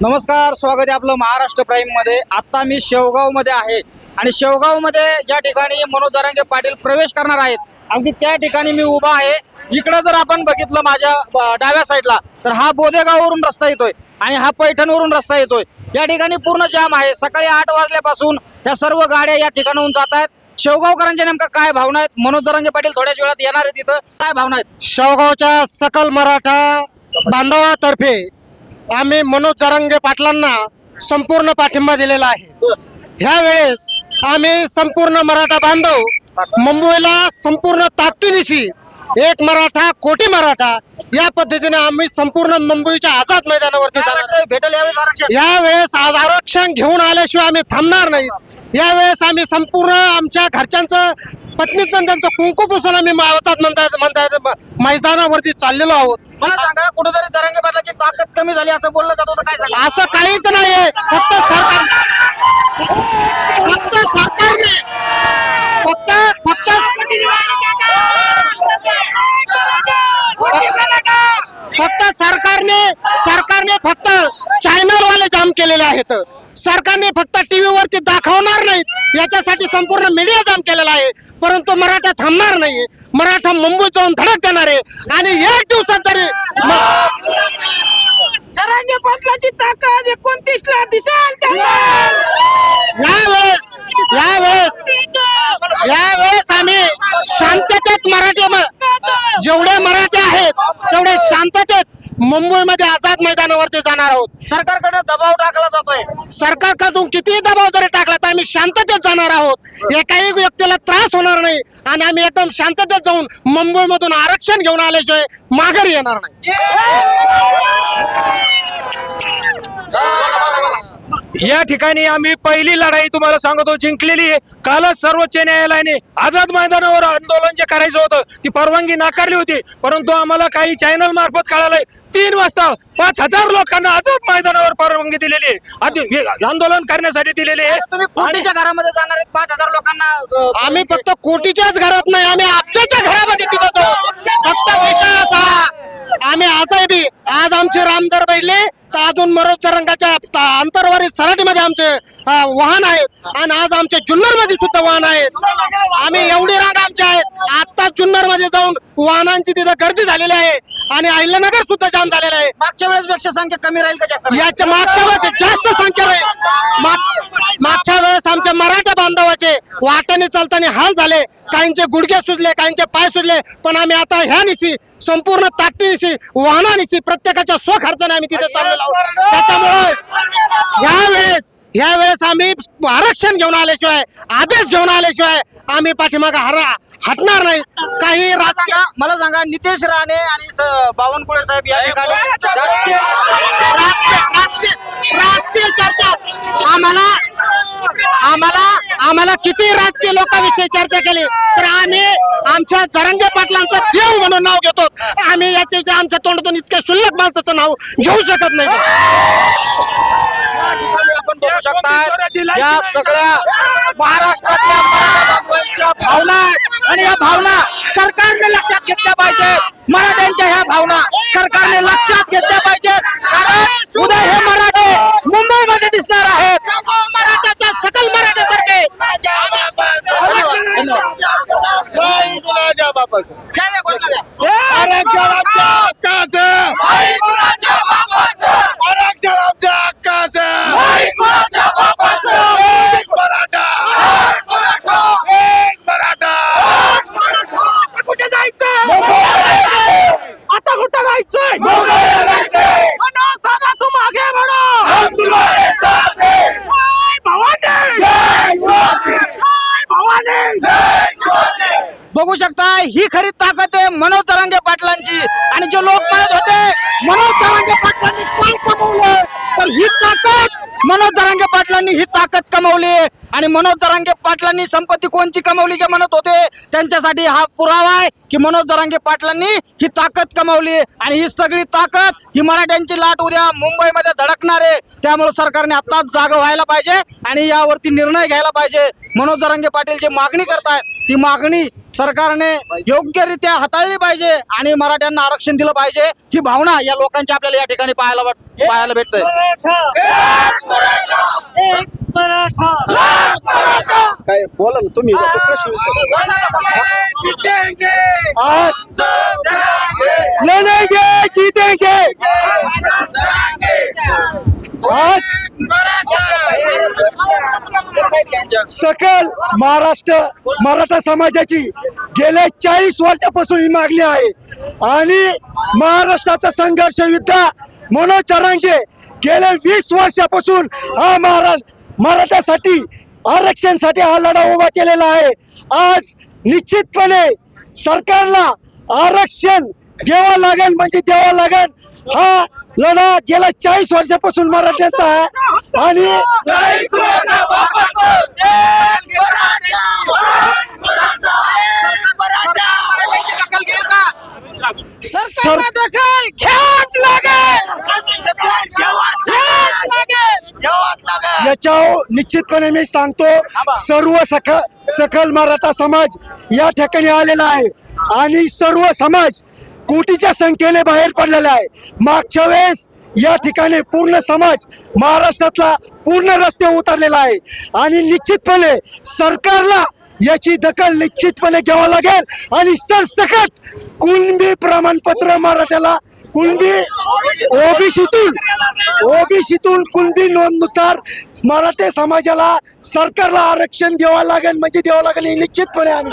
नमस्कार स्वागत आहे आपलं महाराष्ट्र प्राईममध्ये आत्ता आता मी शेवगावमध्ये आहे आणि शेवगावमध्ये ज्या ठिकाणी मनोज दरांगे पाटील प्रवेश करणार आहेत अगदी त्या ठिकाणी मी उभा आहे. इकडं जर आपण बघितलं माझ्या डाव्या साईडला तर हा बोदेगाववरून रस्ता येतोय आणि हा पैठणवरून रस्ता येतोय. या ठिकाणी पूर्ण जाम आहे. सकाळी आठ वाजल्यापासून ह्या सर्व गाड्या या ठिकाणाहून जात आहेत. शेवगावकरांच्या नेमका काय भावना आहेत? मनोज दरांगे पाटील थोड्याच वेळात येणार आहेत तिथं काय भावना आहेत? शेवगावच्या सकल मराठा बांधवातर्फे आम्ही मनोज जरांगे पाटलांना संपूर्ण पाठिंबा दिलेला आहे. ह्या वेळेस आम्ही संपूर्ण मराठा बांधव मुंबईला संपूर्ण ताकदीनिशी एक मराठा कोटी मराठा या पद्धतीने आम्ही संपूर्ण मुंबईच्या आझाद मैदानावरती? भेटेल यावेळेस आरक्षण. घेऊन आल्याशिवाय आम्ही थांबणार नाहीत या वेळेस आम्ही संपूर्ण आमच्या घरच्यांचं पत्नीचं त्यांचं कुंकू पुसून आम्ही मावतात म्हणतात म्हणतात मैदानावरती चाललेलो आहोत. मला सांगा कुठेतरी जरांगे पाटलाची ताकद कमी झाली असं बोललं जात होतं काय सांगा? असं काहीच नाहीये. फक्त सरकार फक्त सरकारने फक्त फक्त फक्त सरकारने सरकारने फक्त चॅनल वाले जाम केलेले आहेत. सरकारने फक्त टीव्ही वरती दाखवणार नाहीत याच्यासाठी संपूर्ण मीडिया जाम केलेला आहे. परंतु मराठा थांबणार नाही. मराठा मुंबईत जाऊन धडक देणार आहे. आणि एक दिवसात पाटलाची ताकद एकोणतीस ला दिसेल यावेळेस यावेळेस यावेळेस आम्ही शांततेत मराठी म- जेवढे मराठी आहेत तेवढे शांततेत मुंबईमध्ये आझाद मैदानावरती जाणार आहोत. सरकारकडे दबाव टाकला जातोय. सरकारकडून कितीही दबाव जरी टाकला तर आम्ही शांततेत जाणार आहोत. एकाही व्यक्तीला त्रास होणार नाही आणि आम्ही एकदम शांततेत जाऊन मुंबईमधून आरक्षण घेऊन आल्याशिवाय माघारी येणार नाही. या ठिकाणी आम्ही पहिली लढाई तुम्हाला सांगतो जिंकलेली आहे. कालच सर्वोच्च न्यायालयाने आझाद मैदानावर आंदोलन जे करायचं होतं ती परवानगी नाकारली होती. परंतु आम्हाला काही चॅनल मार्फत कळालंय तीन वाजता पाच हजार लोकांना आझाद मैदानावर परवानगी दिलेली आहे. हे आंदोलन करण्यासाठी दिलेली आहे. कोटीच्या घरामध्ये जाणार आहेत पाच हजार लोकांना आम्ही फक्त कोटीच्याच घरात नाही आम्ही आपच्याच्या घरामध्ये तिथं फक्त विषय असा आम्ही आजही बी आज आमचे रामजर बैले तर अजून मरोज रंगाच्या अंतरवारी सराटीमध्ये आमचे वाहन आहेत. आणि आज आमच्या जुन्नरमध्ये सुद्धा वाहन आहेत. आम्ही एवढी रांग आमच्या आहेत आता जुन्नरमध्ये जाऊन वाहनांची तिथं गर्दी झालेली आहे. आणि अहिल्यानगर सुद्धा जाम झालेलं आहे. मागच्या वेळेस पेक्षा संख्या कमी राहील का जास्त? याच्या मागच्या वेळेस जास्त संख्या राहील. माग- मागच्या वेळेस आमच्या मराठा बांधवाचे वाटाने चालताना हाल झाले. काहींचे गुडघे सुजले काहींचे पाय सुजले. पण आम्ही आता ह्या निशी संपूर्ण ताकदीनिशी वाहनानिशी प्रत्येकाच्या स्वखर्चाने आम्ही तिथे चाललेलो आहोत. त्याच्यामुळे ह्या वेळेस ह्या वेळेस आम्ही आरक्षण घेऊन आल्याशिवाय आदेश घेऊन आल्याशिवाय आम्ही पाठीमागे हरा हटणार नाही. काही सांगा मला सांगा नितेश राणे आणि स- बावनकुळे साहेब या ठिकाणी राजकीय राजकीय राजकीय चर्चा. आम्हाला आम्हाला आम्हाला किती राजकीय लोकांविषयी चर्चा केली तर आम्ही आमच्या जरंगे पाटलांचं देव म्हणून नाव घेतो. आम्ही याच्या जे आमच्या तोंडातून इतक्या शुल्लक माणसाचं नाव घेऊ शकत नाही. या ठिकाणी आपण बघू शकता या सगळ्या महाराष्ट्रातल्या बांधवांच्या भावना आणि या भावना सरकारने लक्षात घेतल्या पाहिजे. मराठ्यांच्या ह्या भावना सरकारने लक्षात घेतल्या पाहिजे कारण उद्या हे मराठे मुंबईमध्ये दिसणार आहेत मराठाच्या सकल मराठ्यातर्फे द्या या घोषणा द्या. आरक्षण आमच्या हक्काचं आरक्षण आमच्या हक्काचं एक मराठा एक मराठा कुठे जायचं आता कुठं जायचंय मनोज दादा तू मागे म्हणो जय भवानी जय भवानी बघू ही खरी ताकद आहे मनोज तरंगे पाटलांची. आणि जे लोक म्हणत होते मनोज तरंगे पाटलांनी काय कमवलं तर ही ताकद मनोज जरांगे पाटलांनी ही ताकद कमवली. आणि मनोज जरांगे पाटलांनी संपत्ती कोणची कमवली जे म्हणत होते? त्यांच्यासाठी हा पुरावा आहे की मनोज जरांगे पाटलांनी ही ताकद कमवली. आणि ही सगळी ताकद ही मराठ्यांची लाट उद्या मुंबईमध्ये धडकणार आहे. त्यामुळे सरकारने आताच जाग व्हायला पाहिजे आणि यावरती निर्णय घ्यायला पाहिजे. मनोज जरांगे पाटील जी मागणी करतायत ती मागणी सरकारने योग्यरित्या हाताळली पाहिजे आणि मराठ्यांना आरक्षण दिलं पाहिजे ही भावना या लोकांची आपल्याला या ठिकाणी पाहायला वाट- पाहायला भेटतंय. काय बोला ना तुम्ही. प्रश्न आज सकल महाराष्ट्र मराठा समाजाची गेल्या चाळीस वर्षापासून ही मागणी आहे. आणि महाराष्ट्राचा संघर्ष युद्ध मनोज चरांगे गेल्या वीस वर्षापासून हा महाराष्ट्र मराठ्यासाठी आरक्षणसाठी हा लढा उभा केलेला आहे. आज निश्चितपणे सरकारला आरक्षण द्यावं लागेल म्हणजे द्यावं लागेल हा लढा गेल्या चाळीस वर्षापासून मराठ्यांचा आहे. आणि याच्यावर निश्चितपणे मी सांगतो सर्व सख सखल मराठा समाज या ठिकाणी आलेला आहे. आणि सर्व समाज कोटीच्या संख्येने बाहेर पडलेला आहे. मागच्या वेळेस या ठिकाणी पूर्ण समाज महाराष्ट्रातला पूर्ण रस्ते उतरलेला आहे. आणि निश्चितपणे सरकारला याची दखल निश्चितपणे घ्यावं लागेल. आणि सरसकट कुणबी प्रमाणपत्र मराठ्याला कुणबी ओबीसीतून ओबीसीतून कुणबी नोंदनुसार मराठे समाजाला सरकारला आरक्षण द्यावं लागेल म्हणजे द्यावं लागेल निश्चितपणे आम्ही